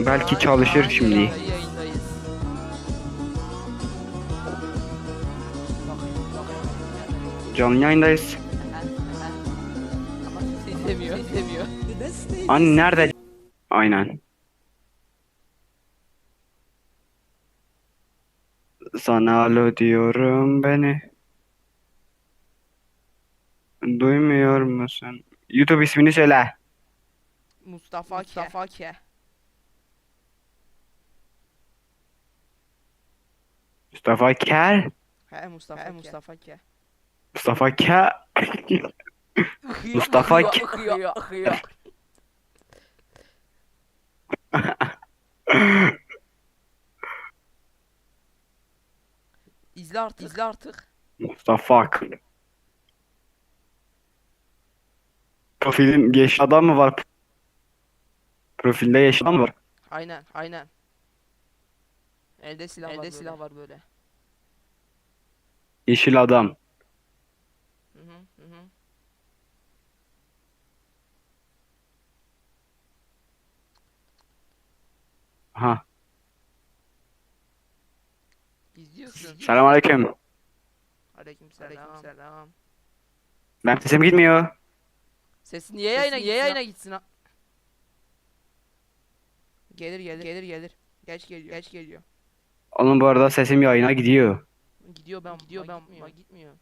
Belki çalışır şimdi. Canlı yayındayız. Anne nerede? Aynen. Sana alo diyorum beni. Duymuyor musun? YouTube ismini söyle. Mustafa, Mustafa Ke. Mustafa Kel. He Mustafa He Mustafa Ke. Mustafa Kel. Mustafa Ke- akıyor, akıyor. İzle artık, izle artık. Mustafa. Profilin yeşil adam mı var? Profilde yeşil adam mı var? Aynen, aynen. Elde silah Elde var silah var böyle. Yeşil adam. Hı hı, hı hı. Ha. İzliyorsun. Selamünaleyküm. Aleykümselam. Selam. Ben sesim gitmiyor. Sesi niye yayına, niye yayına gitsin ha? Gelir gelir gelir gelir. Geç geliyor. Geç geliyor. Onun bu arada sesim yayına gidiyor. Gidiyor ben gidiyor ben gitmiyor. gitmiyor.